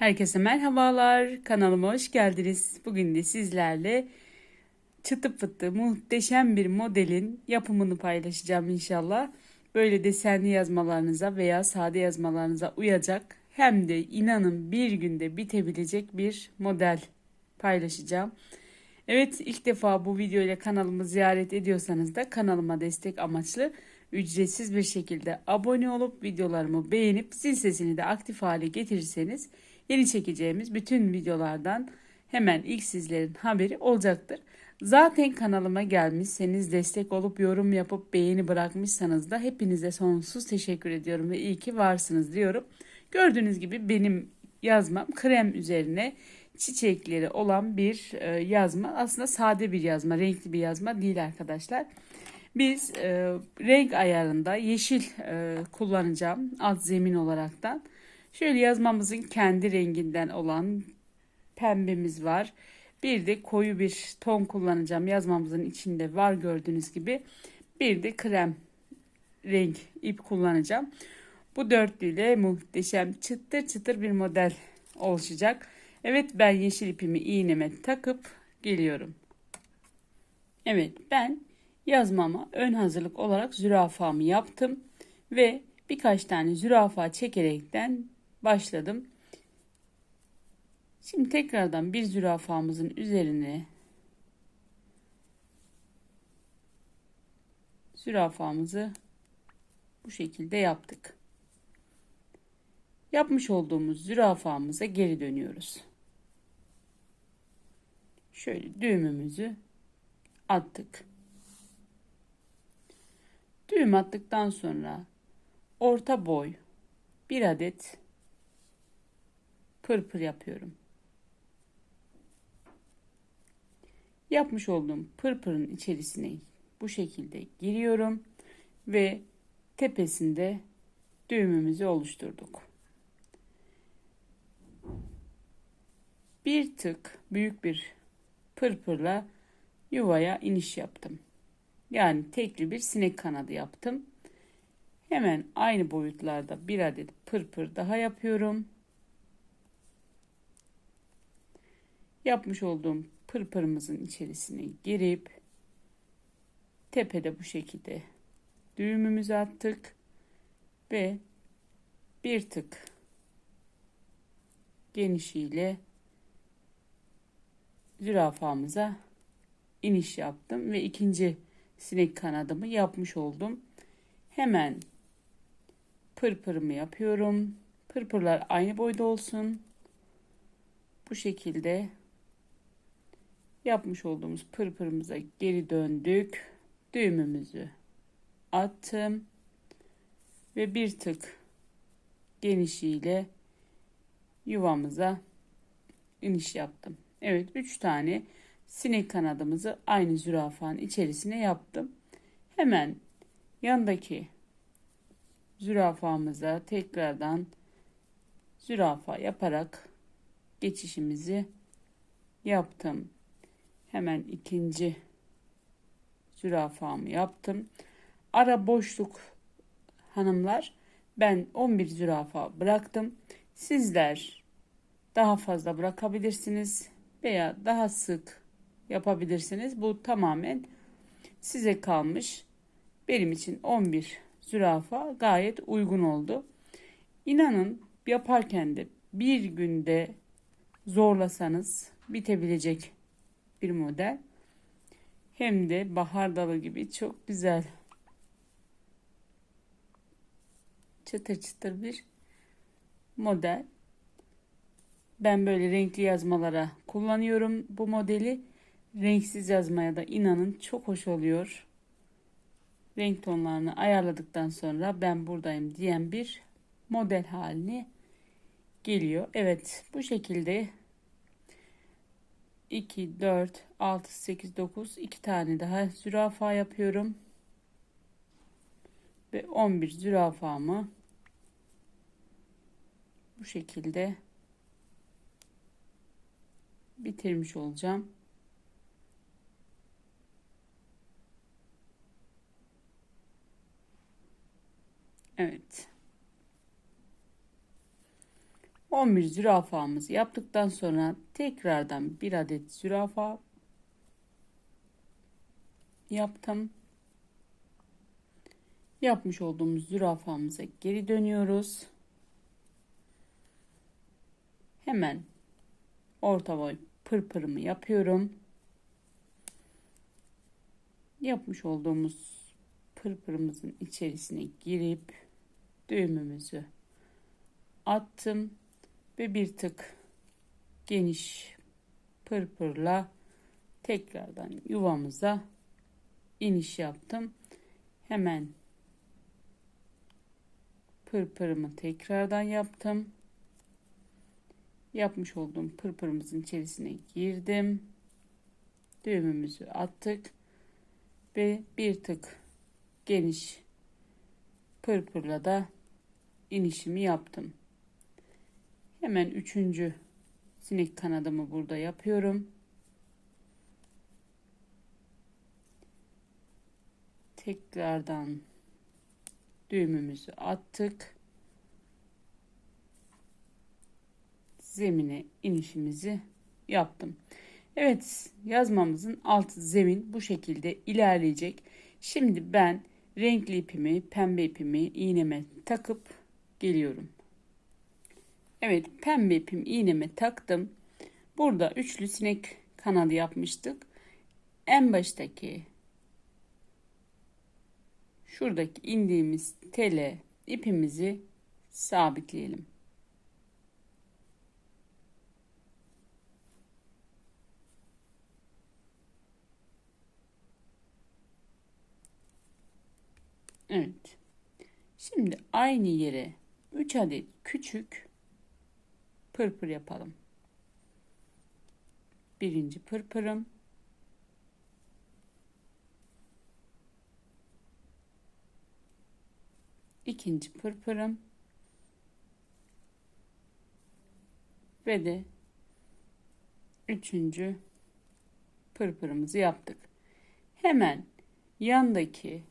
Herkese merhabalar. Kanalıma hoş geldiniz. Bugün de sizlerle çıtı pıtı muhteşem bir modelin yapımını paylaşacağım inşallah. Böyle desenli yazmalarınıza veya sade yazmalarınıza uyacak hem de inanın bir günde bitebilecek bir model paylaşacağım. Evet ilk defa bu video ile kanalımı ziyaret ediyorsanız da kanalıma destek amaçlı ücretsiz bir şekilde abone olup videolarımı beğenip zil sesini de aktif hale getirirseniz yeni çekeceğimiz bütün videolardan hemen ilk sizlerin haberi olacaktır. Zaten kanalıma gelmişseniz destek olup yorum yapıp beğeni bırakmışsanız da hepinize sonsuz teşekkür ediyorum ve iyi ki varsınız diyorum. Gördüğünüz gibi benim yazmam krem üzerine çiçekleri olan bir e, yazma. Aslında sade bir yazma, renkli bir yazma değil arkadaşlar. Biz e, renk ayarında yeşil e, kullanacağım alt zemin olaraktan. Şöyle yazmamızın kendi renginden olan pembemiz var. Bir de koyu bir ton kullanacağım. Yazmamızın içinde var gördüğünüz gibi. Bir de krem renk ip kullanacağım. Bu dörtlüyle muhteşem çıtır çıtır bir model oluşacak. Evet ben yeşil ipimi iğneme takıp geliyorum. Evet ben yazmama ön hazırlık olarak zürafamı yaptım ve birkaç tane zürafa çekerekten başladım. Şimdi tekrardan bir zürafamızın üzerine zürafamızı bu şekilde yaptık. Yapmış olduğumuz zürafamıza geri dönüyoruz. Şöyle düğümümüzü attık. Düğüm attıktan sonra orta boy bir adet pırpır yapıyorum. Yapmış olduğum pırpırın içerisine bu şekilde giriyorum ve tepesinde düğümümüzü oluşturduk. Bir tık büyük bir pırpırla yuvaya iniş yaptım. Yani tekli bir sinek kanadı yaptım. Hemen aynı boyutlarda bir adet pırpır daha yapıyorum. Yapmış olduğum pırpırımızın içerisine girip tepede bu şekilde düğümümüzü attık ve bir tık genişiyle zürafamıza iniş yaptım ve ikinci sinek kanadımı yapmış oldum. Hemen pırpırımı yapıyorum. Pırpırlar aynı boyda olsun. Bu şekilde yapmış olduğumuz pırpırımıza geri döndük. Düğümümüzü attım ve bir tık genişliğiyle yuvamıza iniş yaptım. Evet 3 tane sinek kanadımızı aynı zürafanın içerisine yaptım. Hemen yandaki zürafamıza tekrardan zürafa yaparak geçişimizi yaptım. Hemen ikinci zürafamı yaptım. Ara boşluk hanımlar ben 11 zürafa bıraktım. Sizler daha fazla bırakabilirsiniz veya daha sık yapabilirsiniz. Bu tamamen size kalmış. Benim için 11 zürafa gayet uygun oldu. İnanın yaparken de bir günde zorlasanız bitebilecek bir model. Hem de bahar dalı gibi çok güzel. Çıtır çıtır bir model. Ben böyle renkli yazmalara kullanıyorum bu modeli. Renksiz yazmaya da inanın çok hoş oluyor. Renk tonlarını ayarladıktan sonra ben buradayım diyen bir model haline geliyor. Evet bu şekilde 2, 4, 6, 8, 9 2 tane daha zürafa yapıyorum. Ve 11 zürafamı bu şekilde bitirmiş olacağım. Evet. 11 zürafamızı yaptıktan sonra tekrardan bir adet zürafa yaptım. Yapmış olduğumuz zürafamıza geri dönüyoruz. Hemen orta boy pırpırımı yapıyorum. Yapmış olduğumuz pırpırımızın içerisine girip düğümümüzü attım ve bir tık geniş pırpırla tekrardan yuvamıza iniş yaptım. Hemen pırpırımı tekrardan yaptım. Yapmış olduğum pırpırımızın içerisine girdim. Düğümümüzü attık ve bir tık geniş pırpırla da inişimi yaptım. Hemen üçüncü sinek kanadımı burada yapıyorum. Tekrardan düğümümüzü attık. Zemine inişimizi yaptım. Evet yazmamızın alt zemin bu şekilde ilerleyecek. Şimdi ben renkli ipimi pembe ipimi iğneme takıp geliyorum. Evet pembe ipim iğneme taktım. Burada üçlü sinek kanadı yapmıştık. En baştaki şuradaki indiğimiz tele ipimizi sabitleyelim. Evet. Şimdi aynı yere 3 adet küçük pırpır yapalım. Birinci pırpırım. ikinci pırpırım. Ve de üçüncü pırpırımızı yaptık. Hemen yandaki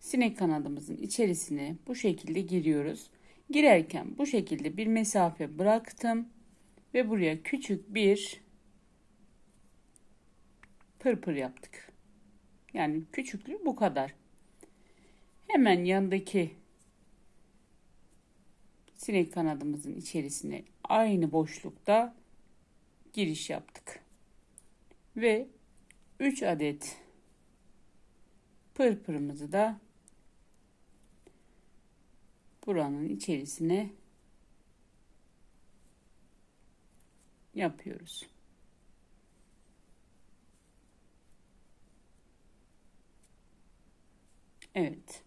sinek kanadımızın içerisine bu şekilde giriyoruz. Girerken bu şekilde bir mesafe bıraktım ve buraya küçük bir pırpır yaptık. Yani küçüklüğü bu kadar. Hemen yandaki sinek kanadımızın içerisine aynı boşlukta giriş yaptık. Ve 3 adet pırpırımızı da buranın içerisine yapıyoruz. Evet.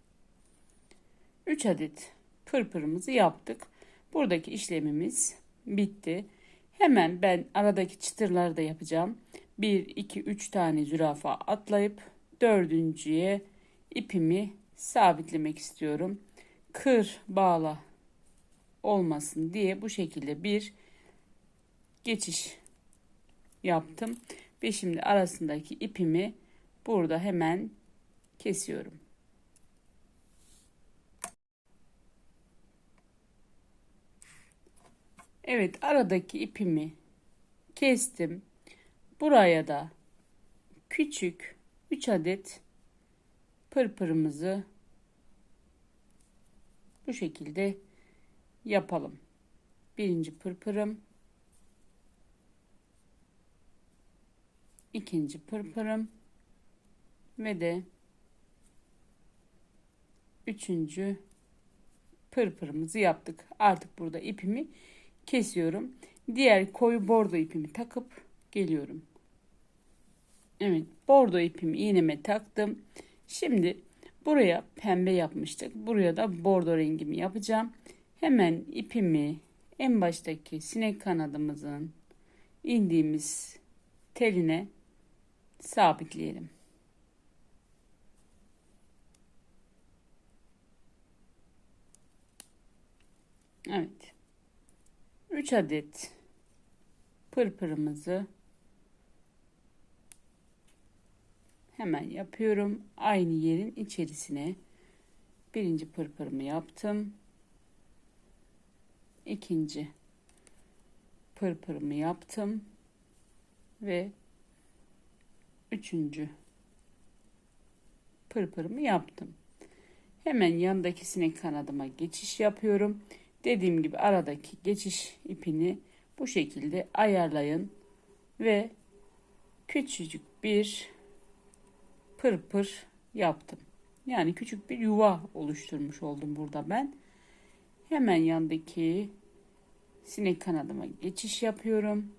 3 adet pırpırımızı yaptık. Buradaki işlemimiz bitti. Hemen ben aradaki çıtırları da yapacağım. 1, 2, 3 tane zürafa atlayıp dördüncüye ipimi sabitlemek istiyorum kır bağla olmasın diye bu şekilde bir geçiş yaptım. Ve şimdi arasındaki ipimi burada hemen kesiyorum. Evet aradaki ipimi kestim. Buraya da küçük 3 adet pırpırımızı bu şekilde yapalım. Birinci pırpırım. ikinci pırpırım. Ve de üçüncü pırpırımızı yaptık. Artık burada ipimi kesiyorum. Diğer koyu bordo ipimi takıp geliyorum. Evet bordo ipimi iğneme taktım. Şimdi Buraya pembe yapmıştık. Buraya da bordo rengimi yapacağım. Hemen ipimi en baştaki sinek kanadımızın indiğimiz teline sabitleyelim. Evet. 3 adet pırpırımızı hemen yapıyorum. Aynı yerin içerisine birinci pırpırımı yaptım. İkinci pırpırımı yaptım ve üçüncü pırpırımı yaptım. Hemen yandaki sinek kanadıma geçiş yapıyorum. Dediğim gibi aradaki geçiş ipini bu şekilde ayarlayın ve küçücük bir pırpır yaptım. Yani küçük bir yuva oluşturmuş oldum burada ben. Hemen yandaki sinek kanadıma geçiş yapıyorum.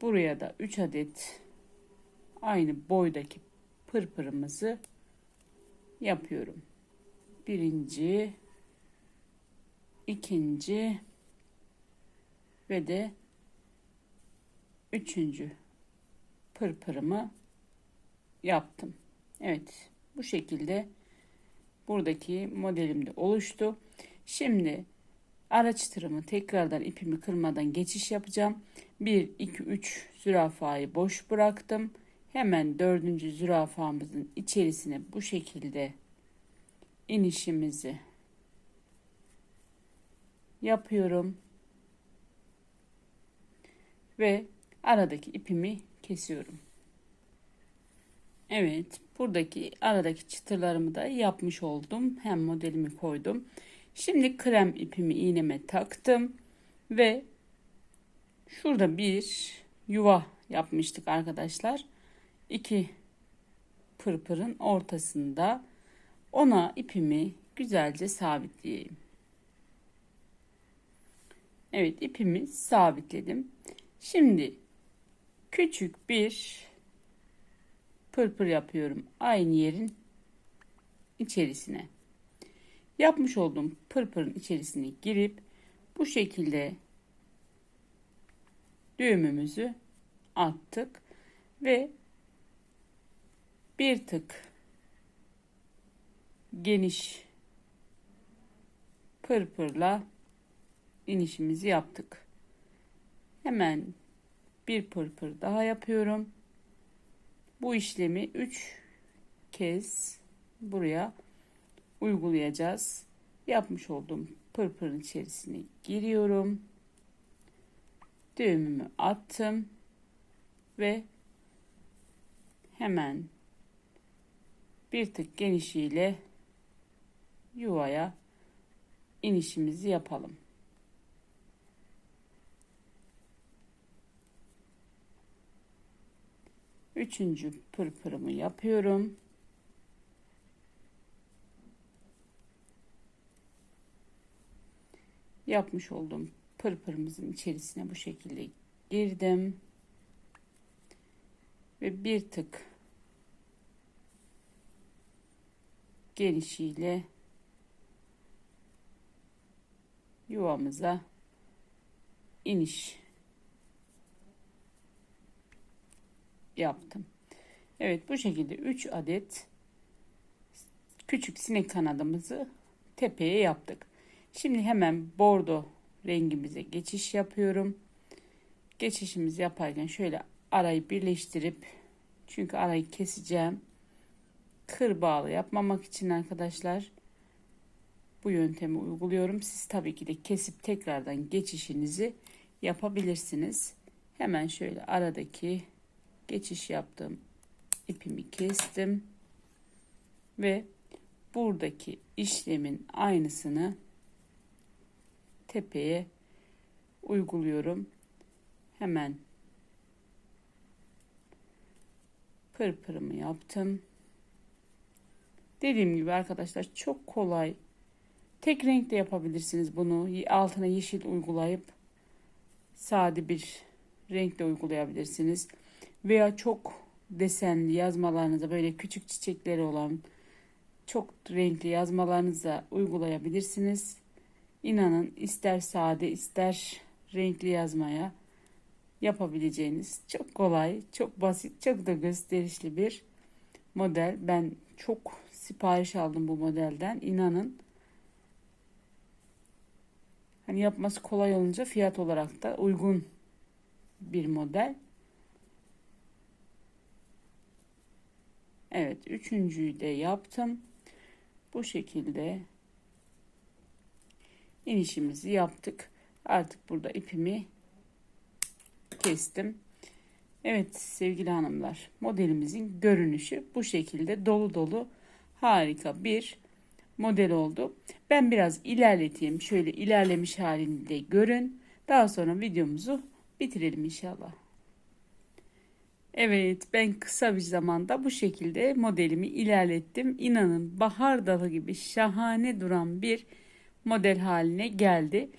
Buraya da 3 adet aynı boydaki pırpırımızı yapıyorum. Birinci, ikinci ve de üçüncü pırpırımı yaptım. Evet bu şekilde buradaki modelim de oluştu. Şimdi araç tırımı tekrardan ipimi kırmadan geçiş yapacağım. 1, 2, 3 zürafayı boş bıraktım. Hemen dördüncü zürafamızın içerisine bu şekilde inişimizi yapıyorum. Ve aradaki ipimi kesiyorum. Evet, buradaki aradaki çıtırlarımı da yapmış oldum. Hem modelimi koydum. Şimdi krem ipimi iğneme taktım ve şurada bir yuva yapmıştık arkadaşlar. İki pırpırın ortasında ona ipimi güzelce sabitleyeyim. Evet ipimi sabitledim. Şimdi küçük bir pırpır yapıyorum aynı yerin içerisine. Yapmış olduğum pırpırın içerisine girip bu şekilde düğümümüzü attık ve bir tık geniş pırpırla inişimizi yaptık. Hemen bir pırpır daha yapıyorum. Bu işlemi 3 kez buraya uygulayacağız. Yapmış olduğum pırpırın içerisine giriyorum. Düğümümü attım ve hemen bir tık genişliğiyle yuvaya inişimizi yapalım. Üçüncü pırpırımı yapıyorum. Yapmış olduğum pırpırımızın içerisine bu şekilde girdim. Ve bir tık genişiyle yuvamıza iniş yaptım. Evet bu şekilde 3 adet küçük sinek kanadımızı tepeye yaptık. Şimdi hemen bordo rengimize geçiş yapıyorum. Geçişimizi yaparken şöyle arayı birleştirip çünkü arayı keseceğim. Kır bağlı yapmamak için arkadaşlar bu yöntemi uyguluyorum. Siz tabii ki de kesip tekrardan geçişinizi yapabilirsiniz. Hemen şöyle aradaki geçiş yaptım. ipimi kestim. Ve buradaki işlemin aynısını tepeye uyguluyorum. Hemen pırpırımı yaptım. Dediğim gibi arkadaşlar çok kolay. Tek renkte yapabilirsiniz bunu. Altına yeşil uygulayıp sade bir renkle uygulayabilirsiniz veya çok desenli yazmalarınıza böyle küçük çiçekleri olan çok renkli yazmalarınıza uygulayabilirsiniz. İnanın ister sade ister renkli yazmaya yapabileceğiniz çok kolay, çok basit, çok da gösterişli bir model. Ben çok sipariş aldım bu modelden. İnanın hani yapması kolay olunca fiyat olarak da uygun bir model. Evet üçüncüyü de yaptım. Bu şekilde inişimizi yaptık. Artık burada ipimi kestim. Evet sevgili hanımlar modelimizin görünüşü bu şekilde dolu dolu harika bir model oldu. Ben biraz ilerleteyim. Şöyle ilerlemiş halini de görün. Daha sonra videomuzu bitirelim inşallah. Evet ben kısa bir zamanda bu şekilde modelimi ilerlettim. İnanın bahar dalı gibi şahane duran bir model haline geldi.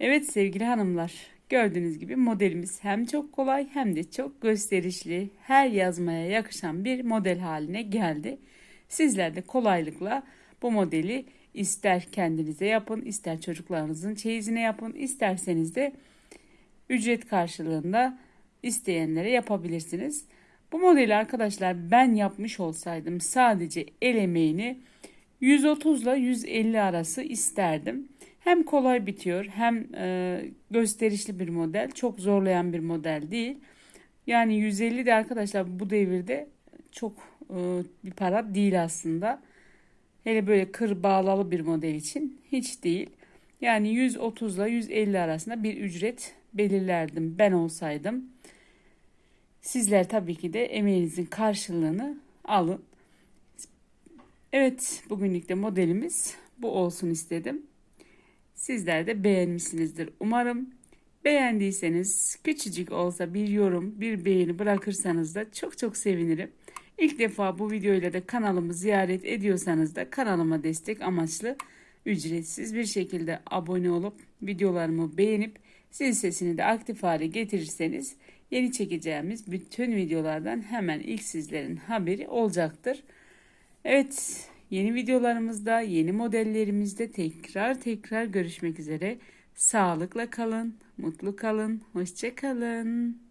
Evet sevgili hanımlar gördüğünüz gibi modelimiz hem çok kolay hem de çok gösterişli her yazmaya yakışan bir model haline geldi. Sizler de kolaylıkla bu modeli ister kendinize yapın ister çocuklarınızın çeyizine yapın isterseniz de ücret karşılığında isteyenlere yapabilirsiniz. Bu modeli arkadaşlar ben yapmış olsaydım sadece el emeğini 130 ile 150 arası isterdim. Hem kolay bitiyor hem e, gösterişli bir model. Çok zorlayan bir model değil. Yani 150 de arkadaşlar bu devirde çok e, bir para değil aslında. Hele böyle kır bağlalı bir model için hiç değil. Yani 130 ile 150 arasında bir ücret belirlerdim ben olsaydım. Sizler tabii ki de emeğinizin karşılığını alın. Evet, bugünlük de modelimiz bu olsun istedim. Sizler de beğenmişsinizdir umarım. Beğendiyseniz küçücük olsa bir yorum, bir beğeni bırakırsanız da çok çok sevinirim. İlk defa bu videoyla da kanalımı ziyaret ediyorsanız da kanalıma destek amaçlı ücretsiz bir şekilde abone olup videolarımı beğenip zil sesini de aktif hale getirirseniz yeni çekeceğimiz bütün videolardan hemen ilk sizlerin haberi olacaktır. Evet yeni videolarımızda yeni modellerimizde tekrar tekrar görüşmek üzere. Sağlıkla kalın, mutlu kalın, hoşça kalın.